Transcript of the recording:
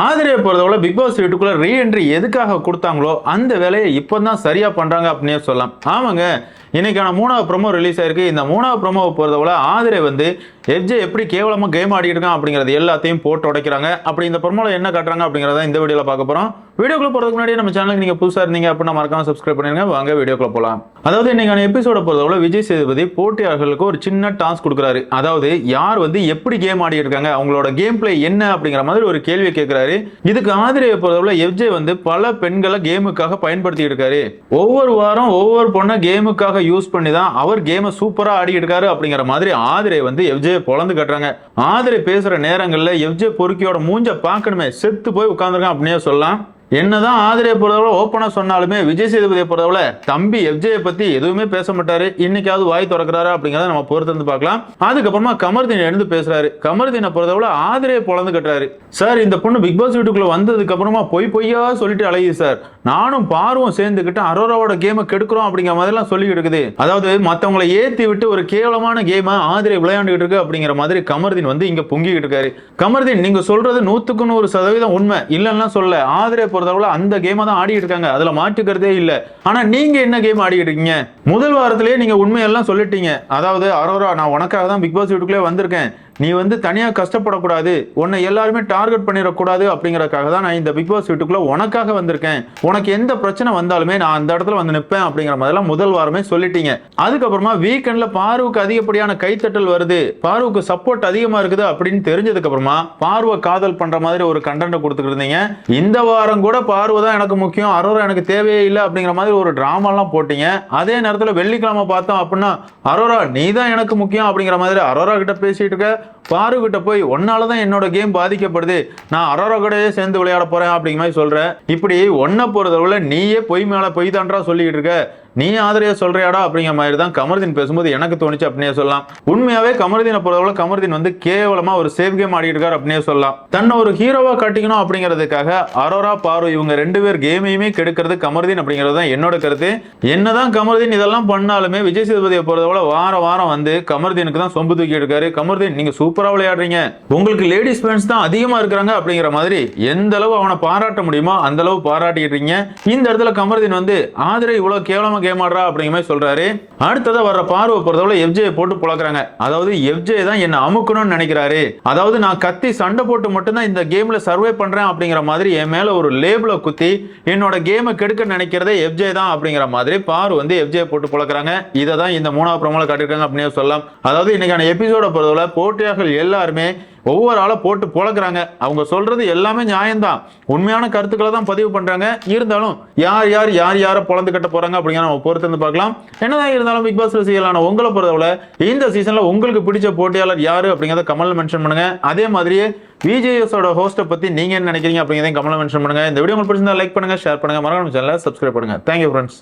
ஆதிரியை பொறுத்தவரை big pass வீட்டுக்குள்ள reentry எதுக்காக கொடுத்தாங்களோ அந்த வேலையை இப்போதான் சரியா பண்றாங்க அப்படின்னே சொல்லலாம். ஆமாங்க. இன்னைக்கான மூணாவது ப்ரோமோ ரிலீஸ் ஆயிருக்கு. இந்த மூணாவது ப்ரோமோவை பொறுத்தவரை ஆதிரை வந்து எஃப்ஜே எப்படி கேவலமா கேம் ஆடிட்டு இருக்கான் அப்படிங்கறது எல்லாத்தையும் போட்டு உடைக்கிறாங்க. அப்படி இந்த ப்ரோமோல என்ன காட்டுறாங்க அப்படிங்கறத இந்த வீடியோல பார்க்க போறோம். வீடியோக்குள்ள போறதுக்கு முன்னாடி நம்ம சேனலுக்கு நீங்க புதுசா இருந்தீங்க அப்படின்னா மறக்காம சப்ஸ்கிரைப் பண்ணிருங்க. வாங்க வீடியோக்குள்ள போலாம். அதாவது இன்னைக்கான எபிசோட பொறுத்தவரை விஜய் சேதுபதி போட்டியாளர்களுக்கு ஒரு சின்ன டாஸ்க் கொடுக்குறாரு. அதாவது யார் வந்து எப்படி கேம் ஆடி இருக்காங்க அவங்களோட கேம் பிளே என்ன அப்படிங்கிற மாதிரி ஒரு கேள்வி கேட்கிறாரு. இதுக்கு ஆதிரியை பொறுத்தவரை எஃப்ஜே வந்து பல பெண்களை கேமுக்காக பயன்படுத்தி இருக்காரு ஒவ்வொரு வாரம் ஒவ்வொரு பொண்ணை கேமுக்காக யூஸ் பண்ணி தான் அவர் கேமை சூப்பரா ஆடி இருக்காரு அப்படிங்கிற மாதிரி ஆதிரை வந்து எஃப்ஜே பொழந்து கட்டுறாங்க. ஆதிரை பேசுற நேரங்களில் எஃப்ஜே பொறுக்கியோட மூஞ்ச பார்க்கணுமே. செத்து போய் உட்காந்துருக்கான் அப்படின்னே சொல்லலாம். என்னதான் ஆதிரியை பொறுத்தவரை ஓப்பனாக சொன்னாலுமே விஜய் சேதுபதியை பொறுத்தவரை தம்பி எஃப்ஜே பத்தி எதுவுமே பேச மாட்டாரு. இன்னைக்காவது வாய் திறக்கிறாரு அப்படிங்கிறத நம்ம பொறுத்திருந்து வந்து பார்க்கலாம். அதுக்கப்புறமா கமர்தீன் எழுந்து பேசுறாரு. கமர்தீனை பொறுத்தவரை ஆதிரியை பொழந்து கட்டுறாரு. சார் இந்த பொண்ணு பிக் பாஸ் வீட்டுக்குள்ள வந்ததுக்கு அப்புறமா பொய் பொய்யா சொல்லிட்டு அழகுது சார். நானும் பார்வம் சேர்ந்துக்கிட்டு அரோராவோட கேமை கெடுக்கிறோம் அப்படிங்கிற மாதிரிலாம் சொல்லி இருக்குது. அதாவது மத்தவங்களை ஏத்தி விட்டு ஒரு கேவலமான கேமை ஆதிரை விளையாண்டுகிட்டு இருக்கு அப்படிங்கிற மாதிரி கமர்தீன் வந்து இங்க பொங்கிக்கிட்டு இருக்காரு. கமர்தீன் நீங்க சொல்றது நூத்துக்கு நூறு சதவீதம் உண்மை. இல்லைன்னா சொல்ல ஆதிரை பொறுத்தவரை அந்த கேமை தான் ஆடிட்டு இருக்காங்க. அதுல மாற்றுக்கிறதே இல்ல. ஆனா நீங்க என்ன கேம் ஆடிட்டு இருக்கீங்க? முதல் வாரத்திலேயே நீங்க உண்மையெல்லாம் சொல்லிட்டீங்க. அதாவது அரோரா நான் உனக்காக தான் பிக் பாஸ் வீட்டுக்குள்ளே வந்திருக்கேன். நீ வந்து தனியாக கஷ்டப்படக்கூடாது. உன்னை எல்லாருமே டார்கெட் பண்ணிடக்கூடாது அப்படிங்கிறக்காக தான் நான் இந்த பிக் பாஸ் வீட்டுக்குள்ளே உனக்காக வந்திருக்கேன். உனக்கு எந்த பிரச்சனை வந்தாலுமே நான் அந்த இடத்துல வந்து நிற்பேன் அப்படிங்கிற மாதிரிலாம் முதல் வாரமே சொல்லிட்டீங்க. அதுக்கப்புறமா வீக்கெண்டில் பார்வுக்கு அதிகப்படியான கைத்தட்டல் வருது. பார்வுக்கு சப்போர்ட் அதிகமாக இருக்குது அப்படின்னு தெரிஞ்சதுக்கு அப்புறமா பார்வை காதல் பண்ணுற மாதிரி ஒரு கண்டென்ட் கொடுத்துட்டு இருந்தீங்க. இந்த வாரம் கூட பார்வை தான் எனக்கு முக்கியம். அரோரா எனக்கு தேவையே இல்லை அப்படிங்கிற மாதிரி ஒரு ட்ராமாலாம் போட்டீங்க. அதே நேரத்தில் வெள்ளிக்கிழமை பார்த்தோம் அப்படின்னா அரோரா நீ தான் எனக்கு முக்கியம் அப்படிங்கிற மாதிரி அரோரா கிட்ட பேசிட்டு இருக்க பாருகிட்ட போய் ஒன்னால தான் என்னோட கேம் பாதிக்கப்படுது. நான் அரோரா கூடயே சேர்ந்து விளையாட போறேன் அப்படிங்கிற மாதிரி சொல்றேன் இப்படி ஒன்ன போறதவுல நீயே பொய் மேல பொய் தான்றா சொல்லிக்கிட்டு இருக்க. நீ ஆதரவை சொல்றியாடா அப்படிங்கிற மாதிரி தான் கமர்தீன் பேசும்போது எனக்கு தோணுச்சு அப்படின்னே சொல்லலாம். உண்மையாவே கமர்தீனை பொறுத்தவரை கமர்தீன் வந்து கேவலமா ஒரு சேவ் கேம் ஆடிட்டு இருக்காரு அப்படின்னே சொல்லலாம். தன்னை ஒரு ஹீரோவா காட்டிக்கணும் அப்படிங்கிறதுக்காக அரோரா பாரு இவங்க ரெண்டு பேர் கேமையுமே கெடுக்கிறது கமர்தீன் அப்படிங்கிறது தான் என்னோட கருத்து. என்னதான் கமர்தீன் இதெல்லாம் பண்ணாலுமே விஜய் சேதுபதியை பொறுத்தவரை வாரம் வாரம் வந்து கமர்தீனுக்கு தான் சொம்பு தூக்கி எடுக்காரு கமர்தீன் நீங்க சூப்பரா விளையாடுறீங்க. உங்களுக்கு லேடிஸ் ஃபேன்ஸ் தான் அதிகமா இருக்கிறாங்க அப்படிங்கிற மாதிரி எந்த அளவு அவனை பாராட்ட முடியுமோ அந்த அளவு பாராட்டிடுறீங்க இந்த இடத்துல கமர்தீன் வந்து ஆதரவு இவ்வளவு கேவலமா கேம் ஆடுறா அப்படிங்கிற மாதிரி சொல்றாரு. அடுத்ததை வர்ற பார்வை பொறுத்தவரை எஃப்ஜே போட்டு புழக்கிறாங்க. அதாவது எஃப்ஜே தான் என்ன அமுக்கணும்னு நினைக்கிறாரு. அதாவது நான் கத்தி சண்டை போட்டு மட்டும்தான் இந்த கேம்ல சர்வே பண்றேன் அப்படிங்கிற மாதிரி என் மேல ஒரு லேபிளை குத்தி என்னோட கேமை கெடுக்க நினைக்கிறதே எஃப்ஜே தான் அப்படிங்கிற மாதிரி பாரு வந்து எஃப்ஜே போட்டு புழக்கிறாங்க. இதை தான் இந்த மூணாவது ப்ரோமோல கட்டிருக்காங்க அப்படின்னு சொல்லலாம். அதாவது இன்னைக்கான எபிசோட பொறுத்தவரை போட்டியாளர்கள் எல்லாருமே ஒவ்வொரு ஆளை போட்டு புழக்கிறாங்க. அவங்க சொல்றது எல்லாமே நியாயம்தான். உண்மையான கருத்துக்களை தான் பதிவு பண்றாங்க. இருந்தாலும் யார் யார் யார் யாரை பொழந்து கட்ட போறாங்க அப்படிங்கிற நம்ம பொறுத்து வந்து பார்க்கலாம். என்னதான் இருந்தாலும் பிக் பாஸ் ரசிகர்களான உங்களை பொறுத்தவரை இந்த சீசன்ல உங்களுக்கு பிடிச்ச போட்டியாளர் யாரு அப்படிங்கிறத கமல் மென்ஷன் பண்ணுங்க. அதே மாதிரியே விஜேஎஸோட ஹோஸ்ட்டை பத்தி நீங்க என்ன நினைக்கிறீங்க அப்படிங்கிறதையும் கமலை மென்ஷன் பண்ணுங்க. இந்த வீடியோ உங்களுக்கு பிடிச்சிருந்தா லைக் பண்ணுங்க ஷேர் பண்ணுங்க. மறக்காம சேனலை சப்ஸ்கிரைப் பண்ணுங்க. Thank you friends